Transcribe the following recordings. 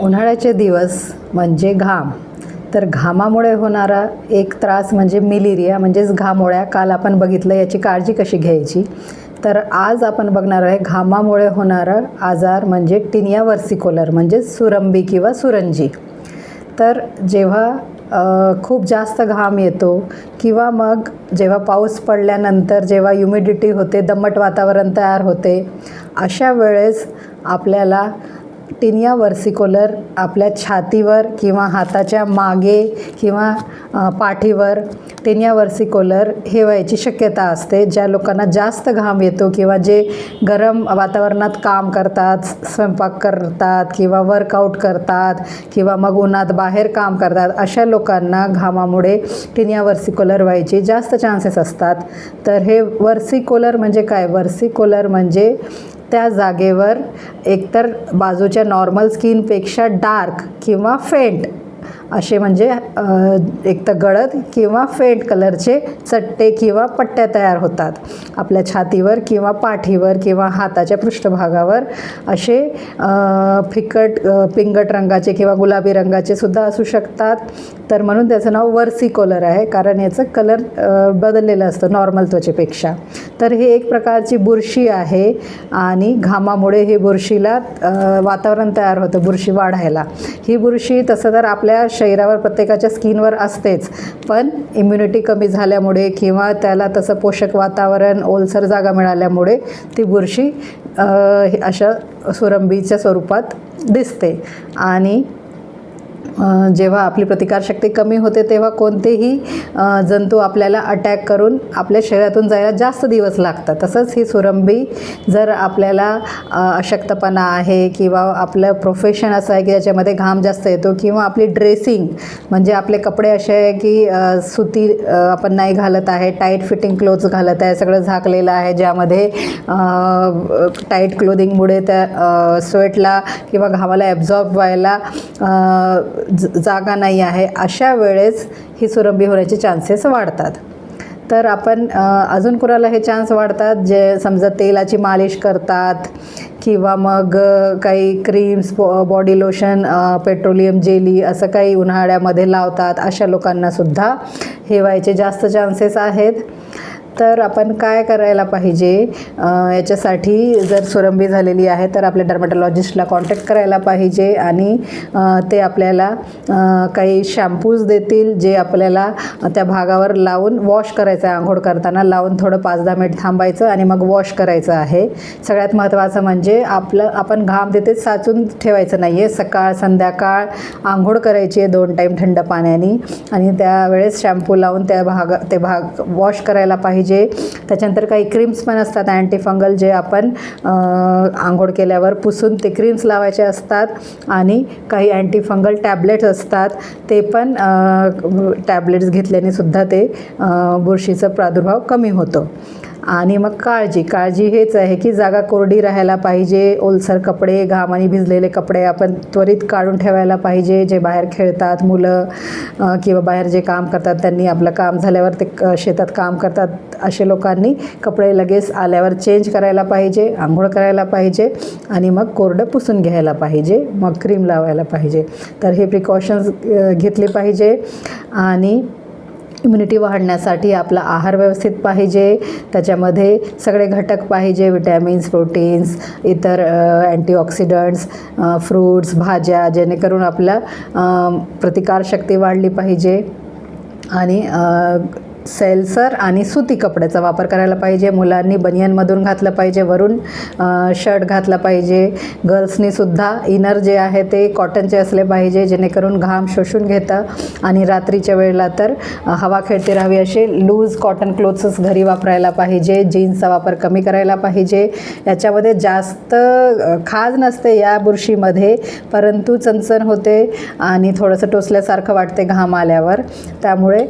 उन्हाळ्याचे दिवस म्हणजे घाम. तर घामामुळे होणारा एक त्रास म्हणजे मिलिरिया म्हणजेच घामोळ्या. काल आपण बघितलं याची काळजी कशी घ्यायची? तर आज आपण बघणार आहे घामामुळे होणारा आजार म्हणजे टिनिया वर्सिकोलर म्हणजेच सुरंबी किंवा सुरंजी. तर जेव्हा खूप जास्त घाम येतो किंवा मग जेव्हा पाऊस पडल्यानंतर जेव्हा ह्युमिडिटी होते दमट वातावरण तयार होते अशा वेळेस आपल्याला टिनिया वर्सिकोलर आपल्या छातीवर किंवा हाताच्या मागे किंवा पाठीवर टिनिया वर्सिकोलर हे व्हायची शक्यता असते ज्या लोकांना जास्त घाम येतो किंवा जे गरम वातावरणात काम करतात स्वयंपाक करतात किंवा वर्कआउट करतात किंवा मग उन्हात बाहेर काम करतात अशा लोकांना घामामुळे टिनिया वर्सिकोलर व्हायचे जास्त चान्सेस असतात. तर हे वर्सिकोलर म्हणजे काय? वर्सिकोलर म्हणजे त्या जागेवर एकतर बाजूच्या नॉर्मल स्किनपेक्षा डार्क किंवा फेंट असे म्हणजे एक तर गळद किंवा फेंट कलरचे चट्टे किंवा पट्ट्या तयार होतात. आपल्या छातीवर किंवा पाठीवर किंवा हाताच्या पृष्ठभागावर असे फिकट पिंगट रंगाचे किंवा गुलाबी रंगाचे सुद्धा असू शकतात. तर म्हणून त्याचं नाव वर्सिकोलर आहे कारण याचं कलर बदललेलं असतं नॉर्मल त्वचेपेक्षा. तर हे एक प्रकारची बुरशी आहे आणि घामामुळे हे बुरशीला वातावरण तयार होतं बुरशी वाढायला. ही बुरशी तसं तर आपल्या शरीरावर प्रत्येकाच्या स्किनवर असतेच. पण इम्युनिटी कमी झाल्यामुळे किंवा त्याला तसं पोषक वातावरण ओलसर जागा मिळाल्यामुळे ती बुरशी हे अशा सुरंबीच्या स्वरूपात दिसते. आणि जेव्हा आपली प्रतिकारशक्ती कमी होते तेव्हा कोणतेही जंतू आपल्याला अटॅक करून आपल्या शरीरातून जायला जास्त दिवस लागतात. तसंच ही सुरंबी जर आपल्याला अशक्तपणा आहे किंवा आपलं प्रोफेशन असं आहे की ज्याच्यामध्ये घाम जास्त येतो किंवा आपली ड्रेसिंग म्हणजे आपले कपडे असे आहे की सुती आपण नाही घालत आहे टाईट फिटिंग क्लोथ्स घालत आहे सगळं झाकलेलं आहे ज्यामध्ये टाईट क्लोदिंगमुळे त्या स्वेटला किंवा घामाला ॲब्झॉर्ब व्हायला जागा नाही आहे अशा वेळेस ही सुरंबी होण्याचे चान्सेस वाढतात. तर आपण अजून कुणाला हे चान्स वाढतात? जे समजा तेलाची मालिश करतात किंवा मग काही creams body lotion petroleum jelly असं काही उन्हाळ्यामध्ये लावतात अशा लोकांनासुद्धा हे व्हायचे जास्त चान्सेस आहेत. तर आपण काय करायला पाहिजे? याच्यासाठी जर सुरंबी झालेली आहे तर आपल्या डर्मॅटॉलॉजिस्टला कॉन्टॅक्ट करायला पाहिजे आणि ते आपल्याला काही शॅम्पूज देतील जे आपल्याला त्या भागावर लावून वॉश करायचं आहे आंघोळ करताना. लावून थोडं पाच दहा मिनिट थांबायचं आणि मग वॉश करायचं आहे. सगळ्यात महत्त्वाचं म्हणजे आपलं आपण घाम तिथे साचून ठेवायचं नाही आहे सकाळ संध्याकाळ आंघोळ करायची आहे दोन टाईम थंड पाण्याने. आणि त्यावेळेस शॅम्पू लावून त्या भाग ते भाग वॉश करायला पाहिजे. त्याच्यानंतर काही क्रीम्स पण असतात अँटीफंगल जे आपण आंघोळ केल्यावर पुसून ते क्रीम्स लावायचे असतात आणि काही अँटीफंगल टॅबलेट्स असतात ते पण टॅबलेट्स घेतल्याने सुद्धा ते बुरशीचा प्रादुर्भाव कमी होतो. आणि मग काळजी काळजी हेच आहे की जागा कोरडी राहायला पाहिजे ओलसर कपडे घामाने भिजलेले कपडे आपण त्वरित काढून ठेवायला पाहिजे. जे बाहेर खेळतात मुलं किंवा बाहेर जे काम करतात त्यांनी आपलं काम झाल्यावर ते क- शेतात काम करतात असे लोकांनी कपडे लगेच आल्यावर चेंज करायला पाहिजे आंघोळ करायला पाहिजे आणि मग कोरडं पुसून घ्यायला पाहिजे मग क्रीम लावायला पाहिजे. तर हे प्रिकॉशन्स घेतले पाहिजे आणि इम्युनिटी वाढण्यासाठी आपला आहार व्यवस्थित पाहिजे. त्याच्यामध्ये सगळे घटक पाहिजे विटॅमिन्स प्रोटीन्स इतर अँटीऑक्सिडंट्स फ्रूट्स भाज्या जेणेकरून आपल्या प्रतिकारशक्ती वाढली पाहिजे. आणि सेल्सर आणि सुती कपड्याचा वापर करायला पाहिजे. मुलांनी बनियनमधून घातलं पाहिजे वरून शर्ट घातला पाहिजे. गर्ल्सनीसुद्धा इनर जे आहे ते कॉटनचे असले पाहिजे जेणेकरून घाम शोषून घेतं. आणि रात्रीच्या वेळेला तर हवा खेळते राहावी असे लूज कॉटन क्लोथ्सच घरी वापरायला पाहिजे जीन्सचा वापर कमी करायला पाहिजे. याच्यामध्ये जास्त खाज नसते या बुरशीमध्ये परंतु चणचण होते आणि थोडंसं टोचल्यासारखं वाटते घाम आल्यावर. त्यामुळे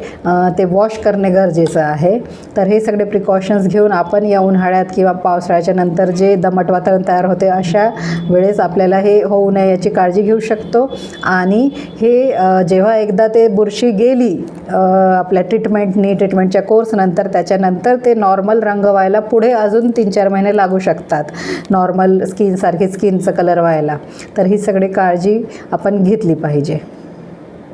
ते वॉश करणं करणे गरजेचं आहे. तर हे सगळे प्रिकॉशन्स घेऊन आपण या उन्हाळ्यात किंवा पावसाळ्याच्या नंतर जे दमट वातावरण तयार होते अशा वेळेस आपल्याला हे होऊ नये याची काळजी घेऊ शकतो. आणि हे जेव्हा एकदा ते बुरशी गेली आपल्या ट्रीटमेंटनी ट्रीटमेंटच्या कोर्सनंतर त्याच्यानंतर ते नॉर्मल रंग व्हायला पुढे अजून तीन चार महिने लागू शकतात. नॉर्मल स्किनसारखी स्किनचं कलर व्हायला. तर ही सगळी काळजी आपण घेतली पाहिजे.